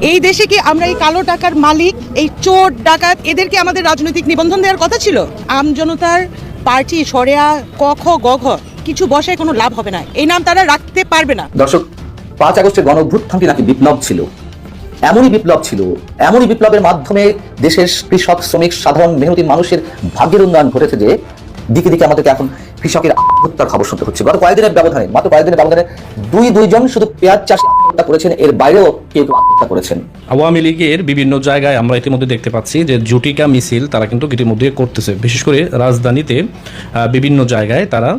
এই দেশে কি আমরা এই কালো টাকার মালিক, এই চোর, ডাকাত, এদেরকে আমাদের রাজনৈতিক নিবন্ধন দেওয়ার কথা ছিল? আমজনতার পার্টি সরেয়া, ক খ, গ কিছু বসায় কোনো লাভ হবে না। এই নাম তারা রাখতে পারবে না। দর্শক, পাঁচ আগস্টের গণ নাকি বিপ্লব ছিল? এমনই বিপ্লব ছিল, এমনই বিপ্লবের মাধ্যমে দেশের কৃষক, শ্রমিক, সাধারণ মেহনতি মানুষের ভাগ্যের উন্নয়ন ঘটেছে যে দিকে দিকে আমাদেরকে এখন কৃষকের আত্মহত্যার খবর শুনতে হচ্ছে। গত কয়েকদিনের ব্যবধানে মাত্র কয়েকদিনের ব্যবধানে দুই দুইজন শুধু পেঁয়াজ চাষি আত্মহত্যা করেছেন এর বাইরেও কেউ আত্মহত্যা করেছেন। আওয়ামী লীগের বিভিন্ন জায়গায় আমরা ইতিমধ্যে দেখতে পাচ্ছি যে জুটিকা মিছিল তারা কিন্তু ইতিমধ্যে করতেছে। বিশেষ করে রাজধানীতে বিভিন্ন জায়গায় তারা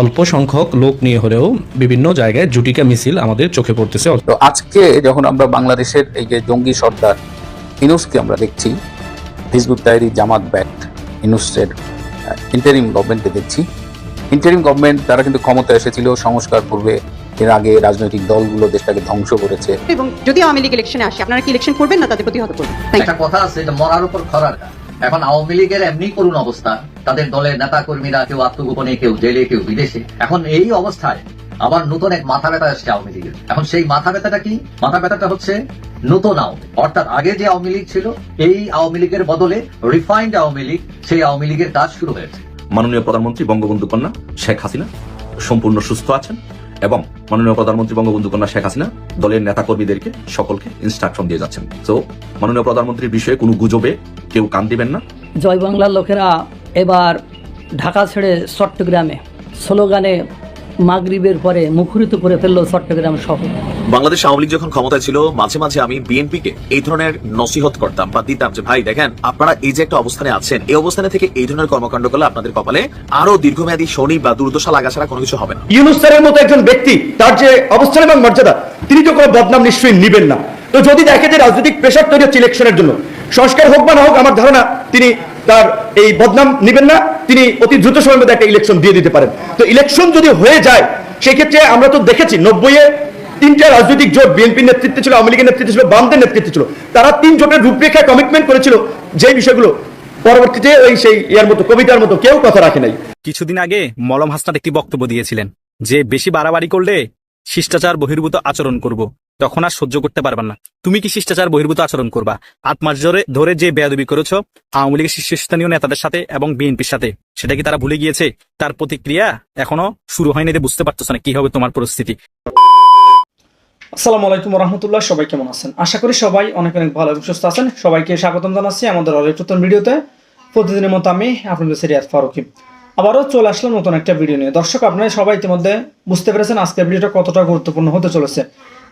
অল্প সংখ্যক লোক নিয়ে হলেও বিভিন্ন জায়গায় জুটিকা মিছিল আমাদের চোখে পড়তেছে। তো আজকে যখন আমরা বাংলাদেশের এই যে জঙ্গি সর্দার ইনুসকে আমরা দেখছি হিজবুত তাহরি জামাত ব্যাট ইনুসের ইন্টারিম গভর্নমেন্টকে দেখছি। ইন্টারিম গভর্নমেন্ট তারা কিন্তু ক্ষমতা এসেছিল সংস্কার পূর্বে এর আগে রাজনৈতিক দলগুলো দেশটাকে ধ্বংস করেছে। এবং যদি আওয়ামী লীগ ইলেকশনে আসে আপনারা কি ইলেকশন করবেন না তাদের প্রতিহত করবেন? একটা কথা আছে যে মরার উপর খরার এখন আওয়ামী লীগের এমনি করুণ অবস্থা তাদের দলের নেতা কর্মীরা কেউ আত্মগোপনে কেউ জেলে কেউ বিদেশে। এখন এই অবস্থায় আবার নতুন এক মাথা ব্যথা আসছে আওয়ামী লীগের। এখন সেই মাথা ব্যথাটা কি? মাথা ব্যথাটা হচ্ছে নতুন আওয়ামী অর্থাৎ আগে যে আওয়ামী লীগ ছিল এই আওয়ামী লীগের বদলে রিফাইন্ড আওয়ামী লীগ সেই আওয়ামী লীগের কাজ শুরু হয়েছে। মাননীয় প্রধানমন্ত্রী বঙ্গবন্ধু কন্যা শেখ হাসিনা সম্পূর্ণ সুস্থ আছেন এবং মাননীয় প্রধানমন্ত্রী বঙ্গবন্ধু কন্যা শেখ হাসিনা দলের নেতাকর্মীদেরকে সকলকে ইনস্ট্রাকশন দিয়ে যাচ্ছেন। তো মাননীয় প্রধানমন্ত্রীর বিষয়ে কোনো গুজবে কেউ কান দিবেন না। জয় বাংলার লোকেরা এবার ঢাকা ছেড়ে চট্টগ্রামে স্লোগানে মাগরিবের পরে মুখরিত করে ফেলল চট্টগ্রাম শহর। বাংলাদেশ আওয়ামী লীগ যখন ক্ষমতায় ছিল মাঝে মাঝে আমি বিএনপিকে এই ধরনের নসিহত করতাম বা দিতাম যে ভাই দেখেন আপনারা এই যে একটা অবস্থানে আছেন এই অবস্থানে থেকে এই ধরনের কর্মকাণ্ড করলে আপনাদের কপালে আরও দীর্ঘমেয়াদী শনি বা দুর্দশা লাগা ছাড়া কোনো কিছু হবে না। ইউনুস স্যারের মতো একজন ব্যক্তি তার যে অবস্থান এবং মর্যাদা তিনি তো কোনো বদনাম নিশ্চয়ই নিবেন না। তো যদি দেখে যে রাজনৈতিক প্রেশার তৈরি হচ্ছে ইলেকশনের জন্য সংস্কার হোক বা না হোক আমার ধারণা তিনি তার এই বদনাম নিবেন না। তিনি অতি দ্রুত সময়ের মধ্যে একটা ইলেকশন দিয়ে দিতে পারেন। তো ইলেকশন যদি হয়ে যায়, সেক্ষেত্রে আমরা তো দেখেছি, নব্বইয়ে তিনটা রাজনৈতিক জোট, বিএনপির নেতৃত্বে ছিল, আওয়ামী লীগের নেতৃত্বে ছিল, বামদের নেতৃত্বে ছিল। তারা তিন জোটের রূপরেখায় কমিটমেন্ট করেছিল যে বিষয়গুলো। পরবর্তীতে ওই সেই ইয়ার মতো, কবিতার মতো কেউ কথা রাখে নাই। কিছুদিন আগে মলম হাসনাত একটি বক্তব্য দিয়েছিলেন যে, বেশি বাড়াবাড়ি করলে শিষ্টাচার বহির্ভূত আচরণ করব। তখন আর সহ্য করতে পারবেন না। তুমি কি শিষ্টাচার বহির্ভূত আচরণ করবা? আট মাস ধরে যে বেয়াদবি করেছ, আওয়ামী লীগের শীর্ষস্থানীয় নেতাদের সাথে এবং বিএনপির সাথে, সেটা কি তারা ভুলে গিয়েছে? তার প্রতিক্রিয়া এখনও শুরু হয়নি যে বুঝতে পারতেছ না কি হবে তোমার পরিস্থিতি। আসসালামু আলাইকুম রহমতুল্লাহ সবাই কেমন আছেন? আশা করি সবাই অনেক অনেক ভালো এবং সুস্থ আছেন। সবাইকে স্বাগতম জানাচ্ছি আমাদের অনেক নতুন ভিডিওতে। প্রতিদিনের মতো আমি আপনাদের সিরিয়াস ফারুকি। আবারও চলে আসলাম নতুন একটা ভিডিও নিয়ে। দর্শক, আপনারা সবাই ইতিমধ্যে বুঝতে পেরেছেন আজকের ভিডিওটা কতটা গুরুত্বপূর্ণ হতে চলেছে।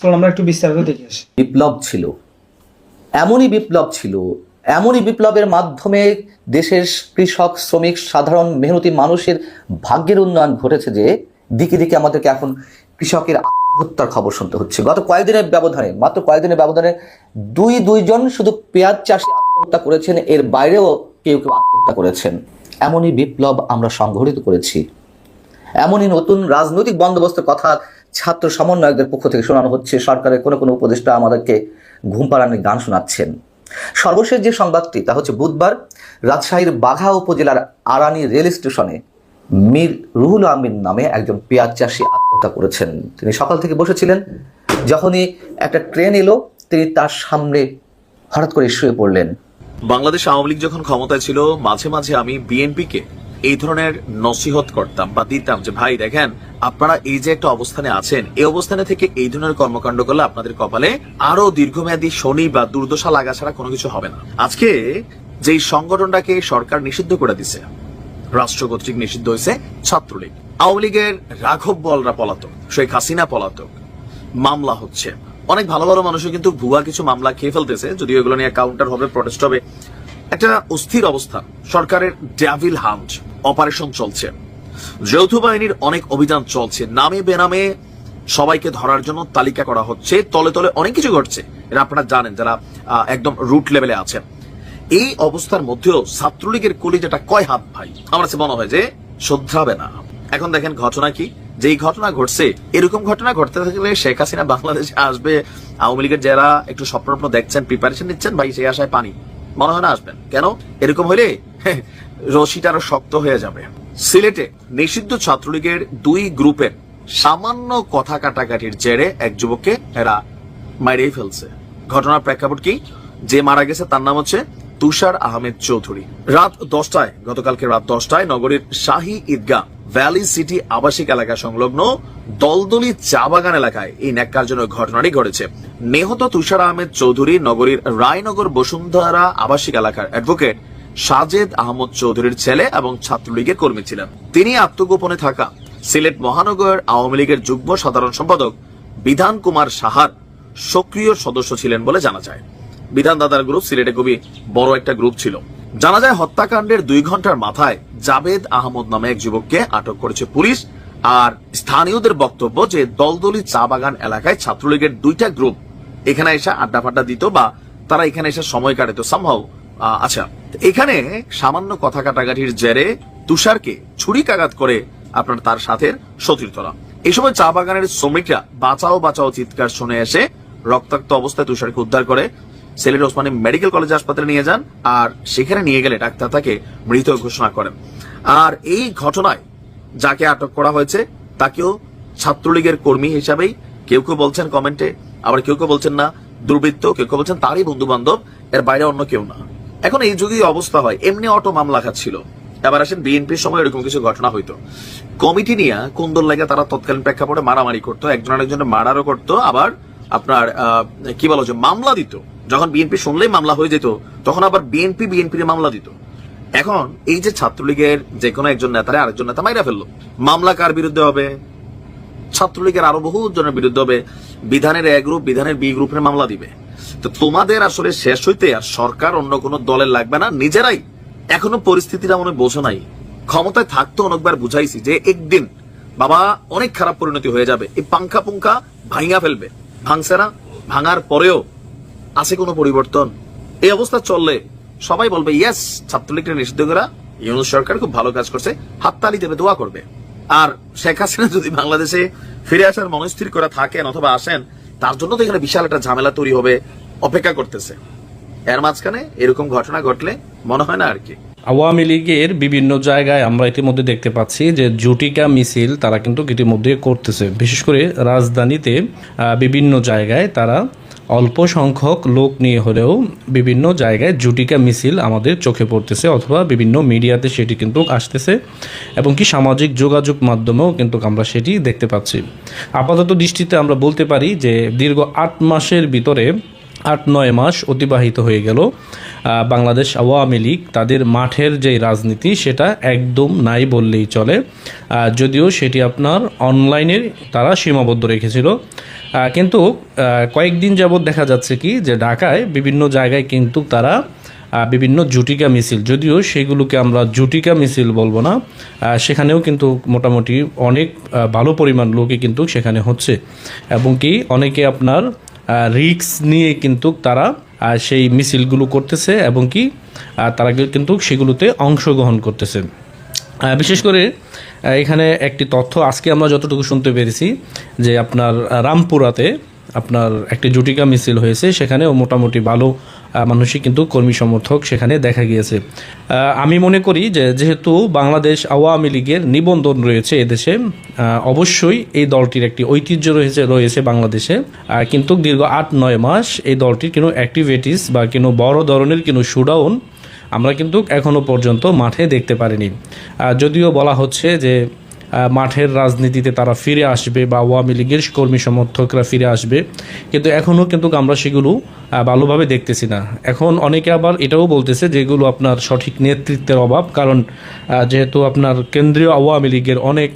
চলুন, আমরা একটু বিস্তারিত দেখে আসি। বিপ্লব ছিল। এমনই বিপ্লব ছিল, এমনই বিপ্লবের মাধ্যমে দেশের কৃষক, শ্রমিক, সাধারণ, মেহনতি মানুষের ভাগ্যের উন্নয়ন ঘটেছে যে, দিকে দিকে আমাদেরকে এখন কৃষকের আত্মহত্যার খবর শুনতে হচ্ছে। গত কয়েকদিনের ব্যবধানে, মাত্র কয়েকদিনের ব্যবধানে দুই দুইজন শুধু পেঁয়াজ চাষি আত্মহত্যা করেছেন, এর বাইরেও কেউ কেউ আত্মহত্যা করেছেন। এমনই বিপ্লব আমরা সংঘটিত করেছি। এমনই নতুন রাজনৈতিক বন্দোবস্তের কথা ছাত্র সমন্বয়কদের পক্ষ থেকে শোনানো হচ্ছে, সরকারের কোনো কোনো উপদেষ্টা আমাদেরকে ঘুম পাড়ানোর গান শোনাচ্ছেন। সর্বশেষ যে সংবাদটি, তা হচ্ছে বুধবার রাজশাহীর বাঘা উপজেলার আরানি রেল স্টেশনে মীর রুহুল আমিন নামে একজন পেঁয়াজ চাষি আত্মহত্যা করেছেন। তিনি সকাল থেকে বসেছিলেন, যখনই একটা ট্রেন এলো, তিনি তার সামনে হঠাৎ করে শুয়ে পড়লেন। বাংলাদেশ আওয়ামী লীগ যখন ক্ষমতায় ছিল, মাঝে মাঝে আমি বিএনপিকে এই ধরনের নসিহত করতাম বা দিতাম যে, ভাই, দেখেন, আপনারা এই যে একটা অবস্থানে আছেন, এই অবস্থানে থেকে এই ধরনের কর্মকাণ্ড করলে আপনাদের কপালে আরও দীর্ঘমেয়াদী শনি বা দুর্দশা লাগা ছাড়া কোনো কিছু হবে না। আজকে যেই সংগঠনটাকে সরকার নিষিদ্ধ করে দিছে, রাষ্ট্র কর্তৃক নিষিদ্ধ হয়েছে ছাত্রলীগ। আওয়ামী লীগের রাঘব বলরা পলাতক, শেখ হাসিনা পলাতক, মামলা হচ্ছে। অনেক ভালো ভালো মানুষও কিন্তু ভুয়া কিছু মামলা খেয়ে ফেলতেছে, যদিও এগুলো নিয়ে কাউন্টার হবে প্রটেস্ট হবে। একটা অস্থির অবস্থা, সরকারের ড্যাভিল হান্ট অপারেশন চলছে। যৌথ বাহিনীর অনেক অভিযান চলছে। নামে বেনামে সবাইকে ধরার জন্য তালিকা করা হচ্ছে। তলে তলে অনেক কিছু ঘটছে। এটা আপনারা জানেন যারা একদম রুট লেভেলে আছেন। এই অবস্থার মধ্যেও ছাত্রলীগের কলিজাটা কয় হাত ভাই? আমার কাছে মনে হয় যে শ্রদ্ধাবে না। এখন দেখেন ঘটনা কি? যেই ঘটনা ঘটছে, এরকম ঘটনা ঘটতে থাকলে শেখ হাসিনা বাংলাদেশে আসবে, আওয়ামী লীগের যারা একটু স্বপ্ন দেখছেন প্রিপারেশন নিচ্ছেন, ভাই সেই আশায় পানি। মনে হয় না আসবেন। কেন? এরকম হলে রশিটা আরও শক্ত হয়ে যাবে। সিলেটে নিষিদ্ধ ছাত্রলীগের দুই গ্রুপের সামান্য কথা কাটাকাটির জেরে এক যুবককে এরা মারিয়ে ফেলছে। ঘটনার প্রেক্ষাপট কি? যে মারা গেছে তার নাম হচ্ছে তুষার আহমেদ চৌধুরী। রাত দশটায়, গতকালকে রাত দশটায় নগরীর শাহী ঈদগাহ ভ্যালি সিটি আবাসিক এলাকা সংলগ্ন দলদলি চা বাগান এলাকায় এই ন্যাক্কারজনক ঘটনাটি ঘটেছে। নিহত তুষার আহমেদ চৌধুরী নগরীর রায়নগর বসুন্ধরা আবাসিক এলাকার অ্যাডভোকেট সাজেদ আহমদ চৌধুরীর ছেলে এবং ছাত্রলীগের কর্মী ছিলেন। তিনি আত্মগোপনে থাকা সিলেট মহানগর আওয়ামী লীগের যুগ্ম সাধারণ সম্পাদক বিধান কুমার সাহার সক্রিয় সদস্য ছিলেন বলে জানা যায়। বিধান দাদার গ্রুপ সিলেটে খুবই বড় একটা গ্রুপ ছিল। জানা যায়, হত্যাকাণ্ডের দুই ঘণ্টার মাথায় জাবেদ আহমদ নামে এক যুবককে আটক করেছে পুলিশ আর স্থানীয়দের বক্তব্য যে দলদলি চা বাগান এলাকায় ছাত্রলীগের দুইটা গ্রুপ এখানে এসে আড্ডা ফাড্ডা দিত বা তারা এখানে এসে সময় কাটাতো। সম্ভব আচ্ছা এখানে সামান্য কথা কাটাকাটির জেরে তুষারকে ছুরিকাঘাত করে আপনার তার সাথে সতীর্থরা। এই সময় চা বাগানের শ্রমিকরা বাঁচাও বাঁচাও চিৎকার শুনে এসে রক্তাক্ত অবস্থায় তুষারকে উদ্ধার করে সিলেট ওসমানী মেডিকেল কলেজ হাসপাতালে নিয়ে যান আর সেখানে নিয়ে গেলে ডাক্তার তাকে মৃত ঘোষণা করেন। আর এই ঘটনায় যাকে আটক করা হয়েছে, তাকেও ছাত্রলীগের কর্মী হিসাবেই কেউ কেউ বলছেন কমেন্টে, আবার কেউ কেউ বলছেন না, দুর্বৃত্ত, কেউ কেউ বলছেন তারই বন্ধু বান্ধব এর বাইরে অন্য কেউ না। এখন এই যুগে অবস্থা হয়। এমনি অটো মামলা খাচ্ছিল। এবার আসেন বিএনপির সময় এরকম কিছু ঘটনা হইতো। কমিটি নিয়ে কোন্দল লাগে তারা তৎকালীন প্রেক্ষাপটে মারামারি করতো, একজন আরেকজনের মারারও করতো, আবার আপনার কি বলো যে মামলা দিত। যখন বিএনপি শুনলেই মামলা হয়ে যেত, তখন আবার বিএনপি বিএনপির মামলা দিত। এখন এই যে ছাত্রলীগের যে কোনো একজন নেতারে আরেকজন নেতা মাইরা ফেলল। মামলা কার বিরুদ্ধে হবে? ছাত্রলীগের আরও বহু জনের বিরুদ্ধে হবে। বিধানের এ গ্রুপ বিধানের বি গ্রুপের মামলা দিবে। তো তোমাদের আসলে শেষ হইতে আর সরকার অন্য কোনো দলের লাগবে না, নিজেরাই এখনও পরিস্থিতিটা মনে বোঝো নাই। ক্ষমতায় থাকতে অনেকবার বুঝাইছি যে একদিন বাবা অনেক খারাপ পরিণতি হয়ে যাবে, এই পাঙ্খা পুঙ্খা ভাঙা ফেলবে, ভাঙছে না, ভাঙার পরেও আছে কোনো পরিবর্তন? এই অবস্থা চললে সবাই বলবে ইয়েস ছাত্রলীগের নিষিদ্ধ করা ইউনুস সরকার খুব ভালো কাজ করছে, হাততালি দেবে, দোয়া করবে। আর শেখ হাসিনা যদি বাংলাদেশে ফিরে আসার মনস্থির করে থাকেন অথবা আসেন তার জন্য তো এখানে বিশাল একটা ঝামেলা তৈরি হবে, অপেক্ষা করতেছে। এর মাঝখানে এরকম ঘটনা ঘটলে মনে হয় না আর কি। আওয়ামী লীগের বিভিন্ন জায়গায় আমরা ইতিমধ্যে দেখতে পাচ্ছি যে জুটিকা মিছিল তারা কিন্তু ইতিমধ্যে করতেছে। বিশেষ করে রাজধানীতে বিভিন্ন জায়গায় তারা অল্প সংখ্যক লোক নিয়ে হলেও বিভিন্ন জায়গায় জুটিকা মিছিল আমাদের চোখে পড়তেছে অথবা বিভিন্ন মিডিয়াতে সেটি কিন্তু আসতেছে এবং কি সামাজিক যোগাযোগ মাধ্যমেও কিন্তু আমরা সেটি দেখতে পাচ্ছি। আপাতত দৃষ্টিতে আমরা বলতে পারি যে দীর্ঘ আট মাসের ভিতরে আট নয় মাস অতিবাহিত হয়ে গেল। বাংলাদেশ আওয়ামী লীগ তাদের মাঠের যে রাজনীতি, সেটা একদম নাই বললেই চলে। যদিও সেটি আপনার অনলাইনে তারা সীমাবদ্ধ রেখেছিল। কিন্তু কয়েকদিন যাবৎ দেখা যাচ্ছে কি যে ঢাকায় বিভিন্ন জায়গায় কিন্তু তারা বিভিন্ন জুটিকা মিছিল, যদিও সেগুলোকে আমরা জুটিকা মিছিল বলব না সেখানেও কিন্তু মোটামুটি অনেক ভালো পরিমাণ লোকই কিন্তু সেখানে হচ্ছে। এবং কি অনেকে আপনার রিক্স নিয়ে কিন্তু তারা সেই মিছিলগুলো করতেছে এবং কি তারা কিন্তু সেগুলোতে অংশগ্রহণ করতেছে। বিশেষ করে এখানে একটি তথ্য, আজকে আমরা যতটুকু শুনতে পেরেছি যে আপনার রামপুরাতে আপনার একটি জুটিকা মিছিল হয়েছে, সেখানেও মোটামুটি ভালো মানুষই কিন্তু কর্মী সমর্থক সেখানে দেখা গিয়েছে। আমি মনে করি যে যেহেতু বাংলাদেশ আওয়ামী লীগের নিবন্ধন রয়েছে এদেশে অবশ্যই এই দলটির একটি ঐতিহ্য রয়েছে রয়েছে বাংলাদেশে। কিন্তু দীর্ঘ আট নয় মাস এই দলটির কোনো অ্যাক্টিভিটিস বা কোনো বড় ধরনের কোনো শুডাউন আমরা কিন্তু এখনও পর্যন্ত মাঠে দেখতে পারিনি। যদিও বলা হচ্ছে যে মাঠের রাজনীতিতে তারা ফিরে আসবে বা আওয়ামী লীগের কর্মী সমর্থকরা ফিরে আসবে। কিন্তু এখনও কিন্তু আমরা সেগুলো ভালোভাবে দেখতেছি না। এখন অনেকে আবার এটাও বলতেছে যেগুলো আপনার সঠিক নেতৃত্বের অভাব, কারণ যেহেতু আপনার কেন্দ্রীয় আওয়ামী লীগের অনেক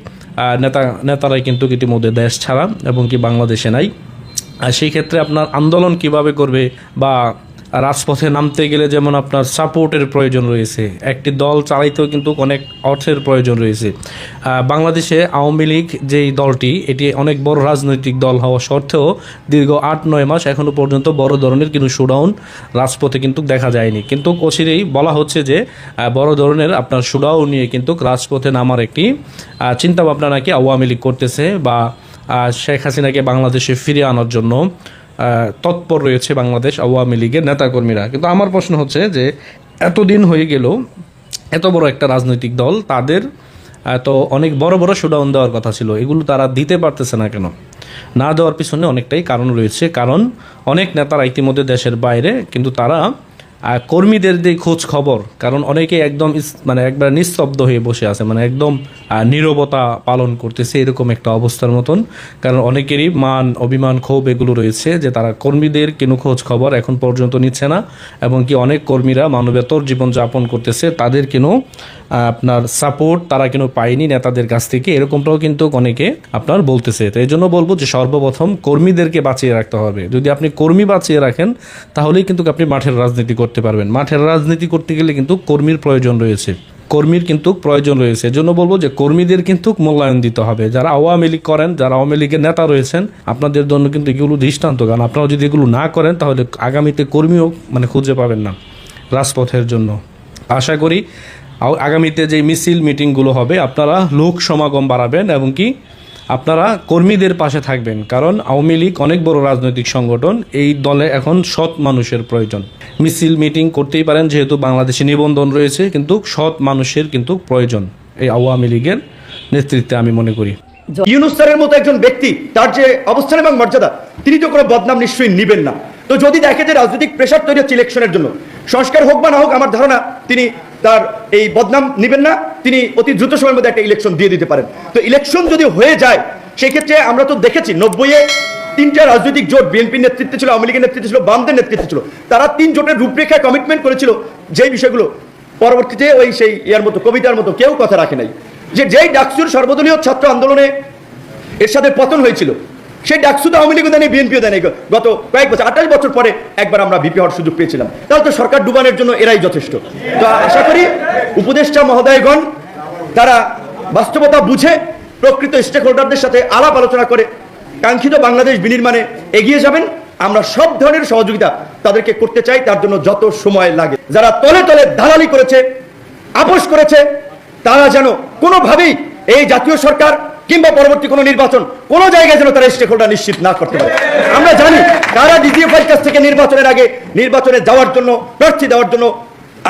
নেতা, নেতারাই কিন্তু ইতিমধ্যে দেশ ছাড়া এবং কি বাংলাদেশে নাই। সেই ক্ষেত্রে আপনার আন্দোলন কীভাবে করবে বা রাজপথে নামতে গেলে যেমন আপনার সাপোর্টের প্রয়োজন রয়েছে, একটি দল চালাইতেও কিন্তু অনেক অর্থের প্রয়োজন রয়েছে। বাংলাদেশে আওয়ামী লীগ যেই দলটি, এটি অনেক বড় রাজনৈতিক দল হওয়া সত্ত্বেও দীর্ঘ আট নয় মাস এখনও পর্যন্ত বড় ধরনের কিন্তু শোডাউন রাজপথে কিন্তু দেখা যায়নি। কিন্তু অচিরেই বলা হচ্ছে যে বড় ধরনের আপনার শোডাউন নিয়ে কিন্তু রাজপথে নামার একটি চিন্তাভাবনা নাকি আওয়ামী লীগ করতেছে বা শেখ হাসিনাকে বাংলাদেশে ফিরিয়ে আনার জন্য তৎপর রয়েছে বাংলাদেশ আওয়ামী লীগের নেতাকর্মীরা। কিন্তু আমার প্রশ্ন হচ্ছে যে, এতদিন হয়ে গেল, এত বড় একটা রাজনৈতিক দল, তাদের তো অনেক বড় বড় শোডাউন দেওয়ার কথা ছিল। এগুলো তারা দিতে পারতেছে না কেন? না দেওয়ার পিছনে অনেকটাই কারণ রয়েছে। কারণ অনেক নেতারা ইতিমধ্যে দেশের বাইরে, কিন্তু তারা আহ, কর্মীদের যে খোঁজ খবর কারণ অনেকে একদম মানে একবার নিস্তব্ধ হয়ে বসে আছে মানে একদম নীরবতা পালন করতেছে এরকম একটা অবস্থার মতন। কারণ অনেকেরই মান অভিমান ক্ষোভ এগুলো রয়েছে যে তারা কর্মীদের কোনো খোঁজ খবর এখন পর্যন্ত নিচ্ছে না এবং কি অনেক কর্মীরা মানবেতর জীবনযাপন করতেছে তাদের কেন আপনার সাপোর্ট তারা কেন পায়নি নেতাদের কাছ থেকে এরকমটাও কিন্তু অনেকে আপনার বলতেছে। তো এই জন্য বলব যে সর্বপ্রথম কর্মীদেরকে বাঁচিয়ে রাখতে হবে। যদি আপনি কর্মী বাঁচিয়ে রাখেন তাহলেই কিন্তু আপনি মাঠের রাজনীতি করতে পারবেন। মাঠের রাজনীতি করতে গেলে কিন্তু কর্মীর প্রয়োজন রয়েছে। কর্মীর কিন্তু প্রয়োজন রয়েছে। এজন্য বলব যে কর্মীদের কিন্তু মূল্যায়ন দিতে হবে। যারা আওয়ামী লীগ করেন, যারা আওয়ামী লীগের নেতা রয়েছেন, আপনাদের জন্য কিন্তু এগুলো দৃষ্টান্ত। কারণ আপনারা যদি এগুলো না করেন, তাহলে আগামীতে কর্মীও মানে খুঁজে পাবেন না রাজপথের জন্য। আশা করি আগামীতে যে মিছিল, মিটিংগুলো হবে, আপনারা লোক সমাগম বাড়াবেন এবং কি আপনারা কর্মীদের পাশে থাকবেন, কারণ আওয়ামী লীগ অনেক বড় রাজনৈতিক সংগঠন, এই দলে এখন সৎ মানুষের প্রয়োজন। মিছিল, মিটিং করতেই পারেন, যেহেতু বাংলাদেশে নিবন্ধন রয়েছে, কিন্তু সৎ মানুষের কিন্তু প্রয়োজন। এই আওয়ামী লীগের নেতৃত্বে আমি মনে করি। ইউনুস স্যারের মতো একজন ব্যক্তি, তার যে অবস্থান এবং মর্যাদা, তিনি তো কোনো বদনাম নিশ্চয়ই নিবেন না। তো যদি দেখে যে রাজনৈতিক প্রেশার তৈরি হচ্ছে ইলেকশনের জন্য, সংস্কার হোক বা না হোক, আমার ধারণা তিনি তার এই বদনাম নিবেন না। তিনি অতি দ্রুত সময়ের মধ্যে একটা ইলেকশন দিয়ে দিতে পারেন। তো ইলেকশন যদি হয়ে যায়, সেক্ষেত্রে আমরা তো দেখেছি নব্বইয়ে তিনটা রাজনৈতিক জোট বিএনপির নেতৃত্বে ছিল, আওয়ামী লীগের নেতৃত্বে ছিল, বামদের নেতৃত্বে ছিল, তারা তিন জোটের রূপরেখায় কমিটমেন্ট করেছিল যেই বিষয়গুলো। পরবর্তীতে ওই সেই ইয়ার মতো, কবিতার মতো কেউ কথা রাখে নাই। যে যেই ডাকসুর সর্বদলীয় ছাত্র আন্দোলনে এর সাথে পতন হয়েছিল সেই ডাকসু তো আওয়ামী লীগও দেয়নি বিএনপিও দেয়নি গত কয়েক বছর, আঠাশ বছর পরে একবার আমরা বিপি হওয়ার সুযোগ পেয়েছিলাম। তাহলে তো সরকার ডুবানোর জন্য এরাই যথেষ্ট। তো আশা করি উপদেষ্টা মহোদয়গণ, তারা বাস্তবতা বুঝে প্রকৃত স্টেক হোল্ডারদের সাথে আলাপ আলোচনা করে কাঙ্ক্ষিত বাংলাদেশ বিনির্মাণে এগিয়ে যাবেন। আমরা সব ধরনের সহযোগিতা তাদেরকে করতে চাই, তার জন্য যত সময় লাগে। যারা তলে তলে দালালি করেছে, আপোষ করেছে, তারা যেন কোনোভাবেই এই জাতীয় সরকার কিংবা পরবর্তী কোনো নির্বাচন, কোনো জায়গায় যেন তারা স্টেক হোল্ডার নিশ্চিত না করতে পারে। আমরা জানি তারা দ্বিতীয় ফাইল কাছ থেকে নির্বাচনের আগে নির্বাচনে যাওয়ার জন্য, প্রার্থী দেওয়ার জন্য,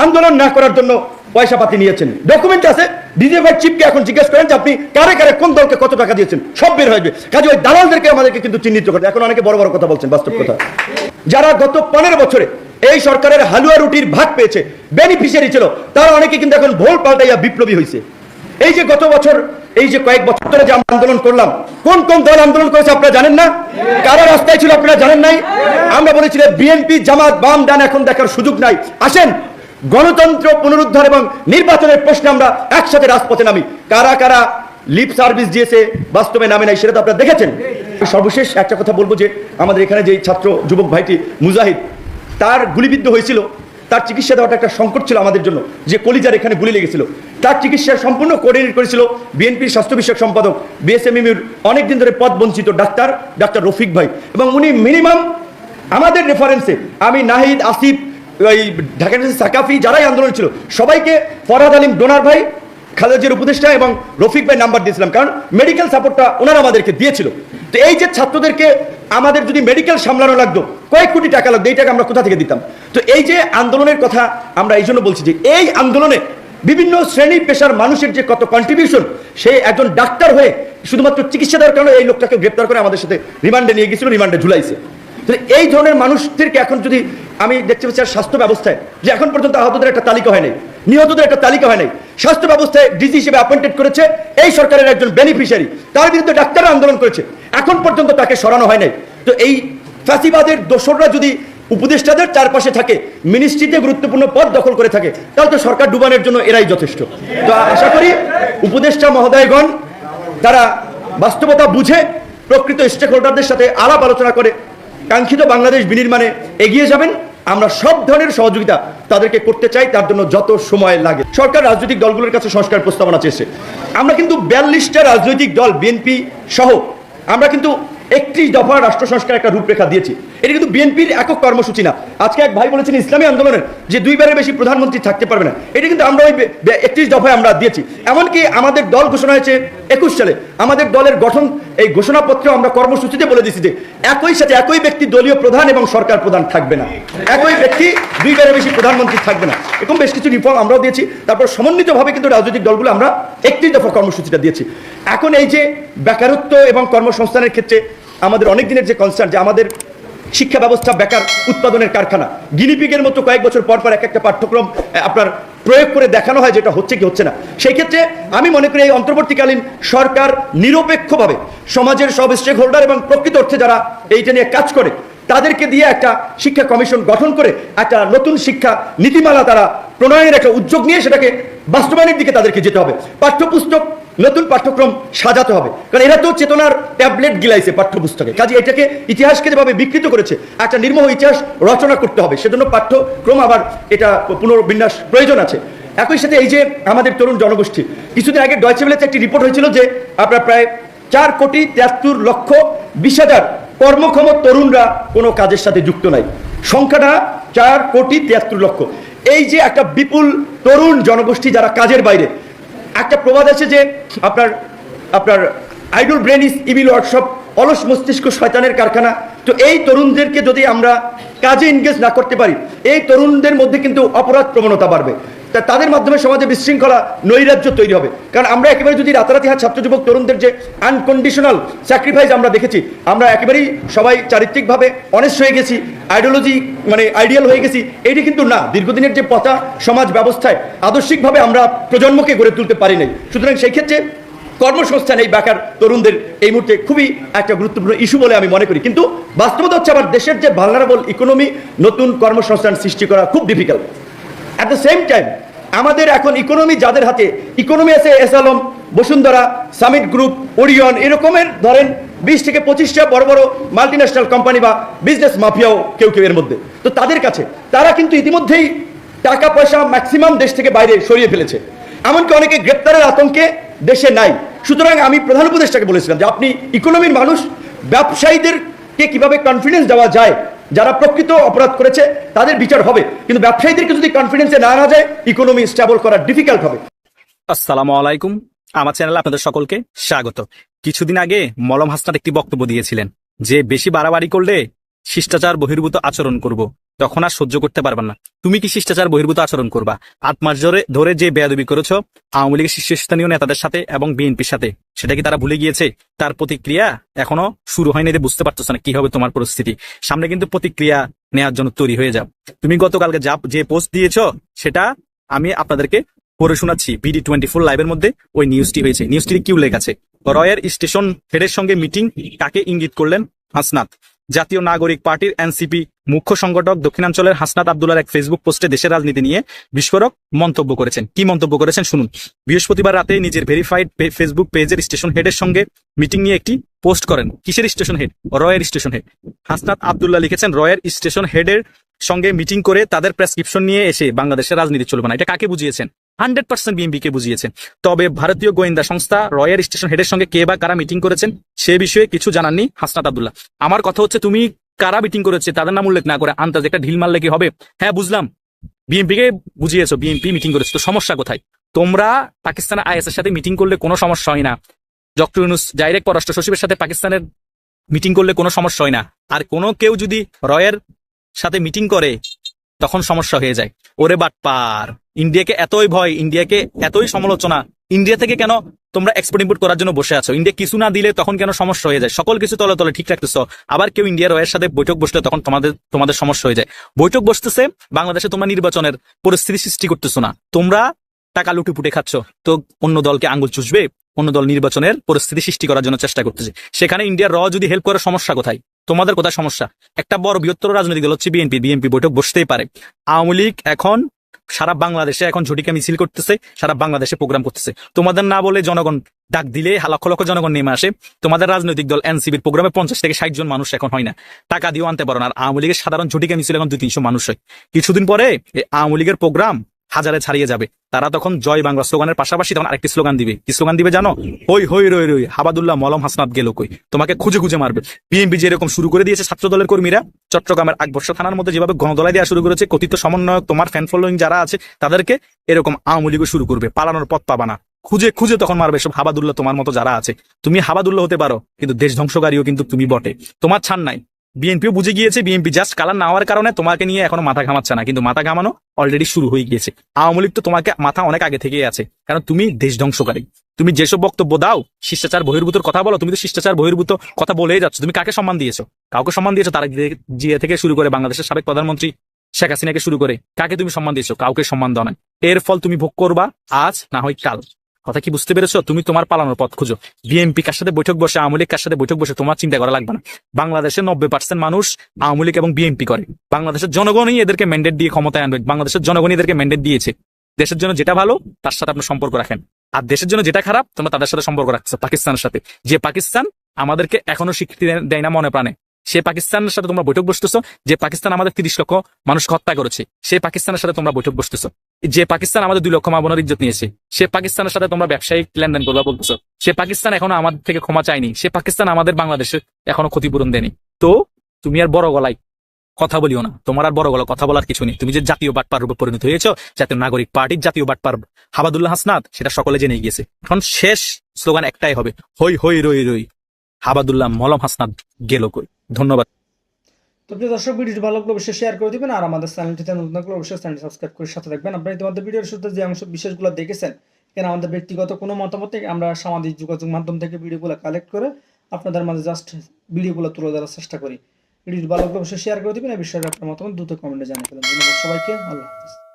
আন্দোলন না করার জন্য পয়সা পাতি নিয়েছেন। ডকুমেন্ট আছে, দ্বিতীয় ভাই চিফকে এখন জিজ্ঞেস করেন যে আপনি কারে কারে কোন দলকে কত টাকা দিয়েছেন? সব বের হয়ে যাবে। কাজে ওই দালালদেরকে আমাদেরকে কিন্তু চিহ্নিত করতে এখন অনেকে বড় বড় কথা বলছেন, বাস্তব কথা। যারা গত পনেরো বছরে এই সরকারের হালুয়া রুটির ভাগ পেয়েছে বেনিফিশিয়ারি ছিল, তারা অনেকে কিন্তু এখন ভোল পাল্টাইয়া বিপ্লবী হয়েছে এই যে গত বছর, এই যে কয়েক বছর ধরে যে আমরা আন্দোলন করলাম, কোন কোন দল আন্দোলন করেছে আপনারা জানেন না? কারা রাস্তায় ছিল আপনারা জানেন নাই? আমরা বলেছিলাম বিএনপি, জামাত, বাম, ডান এখন দেখার সুযোগ নাই। আসেন, গণতন্ত্র পুনরুদ্ধার এবং নির্বাচনের প্রশ্নে আমরা একসাথে রাজপথে নামি। কারা কারা লিপ সার্ভিস দিয়েছে, বাস্তবে নামে নাই, সেটা তো আপনারা দেখেছেন। সর্বশেষ একটা কথা বলব যে, আমাদের এখানে যে ছাত্র যুবক ভাইটি মুজাহিদ, তার গুলিবিদ্ধ হয়েছিল। তার চিকিৎসা দেওয়াটা একটা সংকট ছিল আমাদের জন্য, যে কলিজার এখানে গুলি লেগেছিল। তার চিকিৎসা সম্পূর্ণ কোঅর্ডিনেট করেছিল বিএনপির স্বাস্থ্য বিষয়ক সম্পাদক বিএসএমইউর অনেকদিন ধরে পদ বঞ্চিত ডাক্তার ডাক্তার রফিক ভাই। এবং উনি মিনিমাম আমাদের রেফারেন্সে আমি নাহিদ, আসিফ, ওই ঢাকা সাকাফি যারাই আন্দোলন ছিল, সবাইকে ফরহাদ আলিম ডোনার ভাই খালেজের উপদেষ্টা এবং রফিক ভাই নাম্বার দিয়েছিলাম। কারণ মেডিকেল সাপোর্টটা ওনারা আমাদেরকে দিয়েছিল। তো এই যে ছাত্রদেরকে আমাদের যদি মেডিকেল সামলানো লাগতো কয়েক কোটি টাকা লাগতো এই টাকা আমরা কোথা থেকে দিতাম? তো এই যে আন্দোলনের কথা আমরা এই জন্য বলছি যে এই আন্দোলনে বিভিন্ন শ্রেণি পেশার মানুষের যে কত কন্ট্রিবিউশন সে একজন ডাক্তার হয়ে শুধুমাত্র চিকিৎসা দেওয়ার কারণে এই লোকটাকে গ্রেপ্তার করে আমাদের সাথে রিমান্ডে নিয়ে গেছিল রিমান্ডে ঝুলাইছে। এই ধরনের মানুষদেরকে এখন যদি আমি দেখতে পাচ্ছি স্বাস্থ্য ব্যবস্থায়, যে এখন পর্যন্ত আহতদের একটা তালিকা হয় নাই, নিহতদের একটা তালিকা হয় নাই, স্বাস্থ্য ব্যবস্থায় ডিজি হিসেবে অ্যাপয়েন্টেড করেছে এই সরকারের একজন বেনিফিশিয়ারি তার বিরুদ্ধে ডাক্তাররা আন্দোলন করেছে, এখন পর্যন্ত তাকে সরানো হয় নাই। তো এই ফ্যাসিবাদের দোসররা যদি উপদেষ্টাদের চারপাশে থাকে মিনিস্ট্রিতে গুরুত্বপূর্ণ পদ দখল করে থাকে, তাহলে তো সরকার ডুবানোর জন্য এরাই যথেষ্ট। তো আশা করি উপদেষ্টা মহোদয়গণ, তারা বাস্তবতা বুঝে প্রকৃত স্টেক হোল্ডারদের সাথে আলাপ আলোচনা করে, কাঙ্ক্ষিত বাংলাদেশ বিনির্মাণে এগিয়ে যাবেন। আমরা সব ধরনের সহযোগিতা তাদেরকে করতে চাই, তার জন্য যত সময় লাগে। সরকার রাজনৈতিক দলগুলোর কাছে সংস্কার প্রস্তাবনা চেয়েছে। আমরা কিন্তু বিয়াল্লিশটা রাজনৈতিক দল, বিএনপি সহ, আমরা কিন্তু একত্রিশ দফা রাষ্ট্র সংস্কার একটা রূপরেখা দিয়েছি। এটা কিন্তু বিএনপির একক কর্মসূচি না। আজকে এক ভাই বলেছেন ইসলামী আন্দোলনের যে দুইবারের বেশি প্রধানমন্ত্রী থাকতে পারবে না, এটা কিন্তু আমরা ওই একত্রিশ দফায় আমরা দিয়েছি। এমনকি আমাদের দল ঘোষণা হয়েছে একুশ সালে। আমাদের দলের গঠন এই ঘোষণাপত্র আমরা কর্মসূচিতে বলে দিয়েছি যে একই সাথে একই ব্যক্তি দলীয় প্রধান এবং সরকার প্রধান থাকবে না। একই ব্যক্তি দুইবারের বেশি প্রধানমন্ত্রী থাকবে না। এরকম বেশ কিছু রিফর্ম আমরাও দিয়েছি। তারপর সমন্বিতভাবে কিন্তু রাজনৈতিক দলগুলো আমরা একটি দফা কর্মসূচিটা দিয়েছি। এখন এই যে বেকারত্ব এবং কর্মসংস্থানের ক্ষেত্রে আমাদের অনেক দিনের যে কনসার্ন যে আমাদের শিক্ষা ব্যবস্থা বেকার উৎপাদনের কারখানা। গিনিপিগের মতো কয়েক বছর পর পর এক একটা পাঠ্যক্রম আপনার প্রয়োগ করে দেখানো হয় যেটা হচ্ছে কি হচ্ছে না। সেই ক্ষেত্রে আমি মনে করি এই অন্তর্বর্তীকালীন সরকার নিরপেক্ষভাবে সমাজের সব স্টেক হোল্ডার এবং প্রকৃত অর্থে যারা এইটা নিয়ে কাজ করে তাদেরকে দিয়ে একটা শিক্ষা কমিশন গঠন করে একটা নতুন শিক্ষা নীতিমালা তারা প্রণয়নের একটা উদ্যোগ নিয়ে সেটাকে বাস্তবায়নের দিকে তাদেরকে যেতে হবে। পাঠ্যপুস্তক, নতুন পাঠ্যক্রম সাজাতে হবে। কারণ এরা তো চেতনার ট্যাবলেট গিলাইছে পাঠ্যপুস্তকে। কাজে এটাকে ইতিহাসকে যেভাবে বিকৃত করেছে, একটা নির্মোহ ইতিহাস রচনা করতে হবে। সেজন্য পাঠ্যক্রম আবার এটা পুনর্বিন্যাস প্রয়োজন আছে। একই সাথে এই যে আমাদের তরুণ জনগোষ্ঠী, কিছুদিন আগে ডয়চেবেলেতে একটি রিপোর্ট হয়েছিল যে আপনার প্রায় চার কোটি তিয়াত্তর লক্ষ বিশ হাজার কর্মক্ষম তরুণরা কোনো কাজের সাথে যুক্ত নাই। সংখ্যাটা চার কোটি তিয়াত্তর লক্ষ। এই যে একটা বিপুল তরুণ জনগোষ্ঠী যারা কাজের বাইরে, একটা প্রবাদ আছে যে আপনার আপনার idle brain is evil workshop, অলস মস্তিষ্ক শয়তানের কারখানা। তো এই তরুণদেরকে যদি আমরা কাজে এনগেজ না করতে পারি, এই তরুণদের মধ্যে কিন্তু অপরাধ প্রবণতা বাড়বে। তা তাদের মাধ্যমে সমাজে বিশৃঙ্খলা, নৈরাজ্য তৈরি হবে। কারণ আমরা একেবারে যদি রাতারাতি হাত ছাত্র যুবক, তরুণদের যে আনকন্ডিশনাল স্যাক্রিফাইস আমরা দেখেছি, আমরা একেবারেই সবাই চারিত্রিকভাবে অনেস্ট হয়ে গেছি আইডিওলজি মানে আইডিয়াল হয়ে গেছি, এটি কিন্তু না। দীর্ঘদিনের যে পথা সমাজ ব্যবস্থায় আদর্শিকভাবে আমরা প্রজন্মকে গড়ে তুলতে পারি নাই। সুতরাং সেই ক্ষেত্রে কর্মসংস্থান এই বেকার তরুণদের এই মুহূর্তে খুবই একটা গুরুত্বপূর্ণ ইস্যু বলে আমি মনে করি। কিন্তু বাস্তবতা হচ্ছে আবার দেশের যে ভালনারেবল ইকোনমি নতুন কর্মসংস্থান সৃষ্টি করা খুব difficult at the same time আমাদের এখন ইকোনমি যাদের হাতে ইকোনমি আছে S Alam Bashundhara, summit group Orion, এরকমের ধরেন বিশ থেকে পঁচিশটা বড় বড় মাল্টি ন্যাশনাল কোম্পানি বা বিজনেস মাফিয়াও কেউ কেউ এর মধ্যে। তো তাদের কাছে, তারা কিন্তু ইতিমধ্যেই টাকা, পয়সা ম্যাক্সিমাম দেশ থেকে বাইরে সরিয়ে ফেলেছে। এমনকি অনেকে গ্রেপ্তারের আতঙ্কে দেশে নাই। সুতরাং আমি প্রধান উপদেষ্টাকে বলেছিলাম যে আপনি ইকোনমির মানুষ, ব্যবসায়ীদেরকে কীভাবে কনফিডেন্স দেওয়া যায় যারা প্রকৃত অপরাধ করেছে, তাদের বিচার হবে। কিন্তু ব্যবসায়ীদেরকে যদি কনফিডেন্সে না আনা যায় ইকোনমি স্টেবল করা ডিফিকাল্ট হবে। আসসালামু আলাইকুম। আমার চ্যানেলে আপনাদের সকলকে স্বাগত। কিছুদিন আগে মলম হাসনাত একটি বক্তব্য দিয়েছিলেন যে, বেশি বাড়াবাড়ি করলে শিষ্টাচার বহির্ভূত আচরণ করব। তখন আর সহ্য করতে পারবেন না। তুমি কি শিষ্টাচার বহির্ভূত আচরণ করবা? আট মাস ধরে ধরে যে বেয়াদবি করেছ, আওয়ামী লীগের শীর্ষস্থানীয় নেতাদের সাথে এবং বিএনপির সাথে, সেটা কি তারা ভুলে গিয়েছে? তার প্রতিক্রিয়া এখনও শুরু হয়নি যে বুঝতে পারতেছ না কি হবে তোমার পরিস্থিতি। সামনে কিন্তু প্রতিক্রিয়া নেওয়ার জন্য তৈরি হয়ে যাও। তুমি গতকালকে যা, যে পোস্ট দিয়েছ, সেটা আমি আপনাদেরকে পড়ে শোনাচ্ছি বিডি টোয়েন্টি ফোর লাইভের মধ্যে। ওই নিউজটি হয়েছে। নিউজটির কি উল্লেখ আছে? রয়ের স্টেশন হেডের সঙ্গে মিটিং কাকে ইঙ্গিত করলেন? হাসনাত। জাতীয় নাগরিক পার্টির এনসিপি মুখ্য সংগঠক দক্ষিণাঞ্চলের হাসনাত আব্দুল্লার এক ফেসবুক পোস্টে দেশের রাজনীতি নিয়ে বিস্ফোরক মন্তব্য করেছেন। কি মন্তব্য করেছেন শুনুন। বৃহস্পতিবার রাতে নিজের ভেরিফাইড ফেসবুক পেজের স্টেশন হেডের সঙ্গে মিটিং নিয়ে একটি পোস্ট করেন। কিসের স্টেশন হেড রয়ের স্টেশন হেড হাসনাত আবদুল্লাহ লিখেছেন, রয়ের স্টেশন হেডের সঙ্গে মিটিং করে তাদের প্রেসক্রিপশন নিয়ে এসে বাংলাদেশের রাজনীতি চলবে না। এটা কাকে বুঝিয়েছেন? হান্ড্রেড পার্সেন্ট বিএনপি কে বুঝিয়েছেন। তবে ভারতীয় গোয়েন্দা সংস্থা রয়ের স্টেশন হেডের সঙ্গে কে বা কারা মিটিং করেছেন সে বিষয়ে কিছু জানাননি হাসনাত আবদুল্লাহ। আমার কথা হচ্ছে, তুমি কারা মিটিং করেছে, তাদের নাম উল্লেখ না করে আন্তাজ একটা ঢিল মারলে কি হবে? হ্যাঁ বুঝলাম। বিএনপি কে বুঝিয়েছো বিএনপি মিটিং করেছে, তো সমস্যা কোথায়? তোমরা পাকিস্তান আইএস এর সাথে মিটিং করলে কোনো সমস্যা হয় না। ডক্টর ইউনুস ডাইরেক্ট পররাষ্ট্র সচিবের সাথে পাকিস্তানের মিটিং করলে কোনো সমস্যা হয় না। আর কোনো কেউ যদি রয়ের সাথে মিটিং করে, তখন সমস্যা হয়ে যায়। ওরে বাট পার ইন্ডিয়াকে এতই ভয়, ইন্ডিয়াকে এতই সমালোচনা ইন্ডিয়া থেকে কেন তোমরা এক্সপোর্ট ইম্পোর্ট করার জন্য বসে আছো? ইন্ডিয়া কিছু না দিলে তখন কেন সমস্যা হয়ে যায়? সকল কিছু তলে তলে ঠিক রাখতেছ। আবার কেউ ইন্ডিয়ার রয়ের সাথে বৈঠক বসলে তখন তোমাদের তোমাদের সমস্যা হয়ে যায়। বৈঠক বসতেছে, বাংলাদেশে তোমরা নির্বাচনের পরিস্থিতি সৃষ্টি করতেছো না। তোমরা টাকা লুটে পুটে খাচ্ছ। তো অন্য দলকে আঙ্গুল চুষবে, অন্য দল নির্বাচনের পরিস্থিতি সৃষ্টি করার জন্য চেষ্টা করতেছে। সেখানে ইন্ডিয়ার র যদি হেল্প করার সমস্যা কোথায়? তোমাদের কোথায় সমস্যা? একটা বড় বৃহত্তর রাজনৈতিক দল হচ্ছে বিএনপি বিএনপি বৈঠক বসতেই পারে। আওয়ামী লীগ এখন সারা বাংলাদেশে এখন ঝটিকা মিছিল করতেছে, সারা বাংলাদেশে প্রোগ্রাম করতেছে। তোমাদের না বলে জনগণ ডাক দিলে লক্ষ লক্ষ জনগণ নেমে আসে। তোমাদের রাজনৈতিক দল এনসিবির প্রোগ্রামে পঞ্চাশ থেকে ষাট জন মানুষ এখন হয় না। টাকা দিয়েও আনতে পারো না। আর আওয়ামী লীগের সাধারণ ঝুটিকে মিছিল এখন দুই তিনশো মানুষ হয়। কিছুদিন পরে এই আওয়ামী লীগের প্রোগ্রাম হাজারে ছাড়িয়ে যাবে। তারা তখন জয় বাংলা স্লোগানের পাশাপাশি তখন আরেকটি স্লোগান দিবে। কি স্লোগান দিবে জানো? হই হই, রই রই, হাবাদুল্লাহ মলম হাসনাত গেল কই? তোমাকে খুঁজে খুঁজে মারবে। বিএনপি যেরকম শুরু করে দিয়েছে ছাত্র দলের কর্মীরা, চট্টগ্রামের আকবর্ষ থানার মধ্যে যেভাবে গণদলাই দেওয়া শুরু করেছে, কথিত সমন্বয়ক তোমার ফ্যান ফলোয়িং যারা আছে, তাদেরকে এরকম আওয়ামী লীগও শুরু করবে। পালানোর পথ পাবা না। খুঁজে খুঁজে তখন মারবে সব হাবাদুল্লাহ তোমার মতো যারা আছে। তুমি হাবাদুল্লাহ হতে পারো, কিন্তু দেশ ধ্বংসকারীও কিন্তু তুমি বটে। তোমার ছাড় নাই। বিএনপিও বুঝে গিয়েছে, বিএনপি জাস্ট কালার না হওয়ার কারণে তোমাকে নিয়ে এখনও মাথা ঘামাচ্ছে না। কিন্তু মাথা ঘামানো অলরেডি শুরু হয়ে গিয়েছে। আওয়ামী লীগ তো তোমাকে মাথা অনেক আগে থেকেই আছে। কারণ তুমি দেশ ধ্বংসকারী। তুমি যেসব বক্তব্য দাও, শিষ্টাচার, বহির্ভূতর কথা বলো, তুমি তো শিষ্টাচার, বহির্ভূত কথা বলেই যাচ্ছ। তুমি কাকে সম্মান দিয়েছ? কাউকে সম্মান দিয়েছ? তারা জিয়া থেকে শুরু করে বাংলাদেশের সাবেক প্রধানমন্ত্রী শেখ হাসিনাকে শুরু করে। কাকে তুমি সম্মান দিয়েছ? কাউকে সম্মান দাও না এর ফল তুমি ভোগ করবা আজ, না হয় কাল। কথা কি বুঝতে পেরেছ? তুমি তোমার পালানোর পথ খুঁজো। বিএনপি কার সাথে বৈঠক বসে, আওয়ামী লীগ কার সাথে বৈঠক বসে, তোমার চিন্তা করা লাগবে না। বাংলাদেশের নব্বই পার্সেন্ট মানুষ আওয়ামী লীগ এবং বিএনপি করে। বাংলাদেশের জনগণই এদেরকে ম্যান্ডেট দিয়ে ক্ষমতায় আনবে। বাংলাদেশের জনগণই এদেরকে ম্যান্ডেট দিয়েছে। দেশের জন্য যেটা ভালো, তার সাথে আপনার সম্পর্ক রাখেন। আর দেশের জন্য যেটা খারাপ, তোমরা তাদের সাথে সম্পর্ক রাখছো, পাকিস্তানের সাথে। যে পাকিস্তান আমাদেরকে এখনও স্বীকৃতি দেয় না মনে প্রাণে। সে পাকিস্তানের সাথে তোমরা বৈঠক বসতেছো, যে পাকিস্তান আমাদের তিরিশ লক্ষ মানুষকে হত্যা করেছে। সে পাকিস্তানের সাথে তোমরা বৈঠক বসতেছো। যে পাকিস্তান আমাদের দুই লক্ষ মা ইজ্জত নিয়েছে, সে পাকিস্তানের সাথে তোমরা ব্যবসায়িক লেনদেন করবা বলতেছো। সে পাকিস্তান এখনও আমাদের থেকে ক্ষমা চায়নি, সে পাকিস্তান আমাদের বাংলাদেশে এখনও ক্ষতিপূরণ দেয়নি। তো তুমি আর বড় গলায় কথা বলিও না, তোমার আর বড় গলা কথা বলার কিছু নেই। তুমি যে জাতীয় বাটপার রূপে পরিণত হয়েছো জাতীয় নাগরিক পার্টির জাতীয় বাটপার হাবাদুল্লাহ হাসনাত সেটা সকলে জেনে গিয়েছে। এখন শেষ স্লোগান একটাই হবে, হই হই, রই রই হাবাদুল্লাহ মলম হাসনাত গেল কই? ধন্যবাদ। তো প্রিয় দর্শক ভিডিওটি ভালো লাগলে অবশ্যই শেয়ার করে দিবেন আর আমাদের চ্যানেলটিতে নতুন থাকলে অবশ্যই চ্যানেল সাবস্ক্রাইব করে সাথে থাকবেন। আপনারা ইতিমধ্যে ভিডিওর শুরুতে যে অংশ বিশেষগুলো দেখেছেন কেন আমাদের ব্যক্তিগত কোনো মতামত আমরা সামাজিক যোগাযোগ মাধ্যম থেকে ভিডিওগুলো কালেক্ট করে আপনাদের মাঝে জাস্ট ভিডিওগুলো তুলে ধরার চেষ্টা করি। ভিডিওটি ভালো লাগলে অবশ্যই শেয়ার করে দেবেন। এই বিষয়ে আপনার মতামত দ্রুত কমেন্টে জানিয়ে ফেলেন। ধন্যবাদ সবাইকে। আল্লাহ হাফিজ।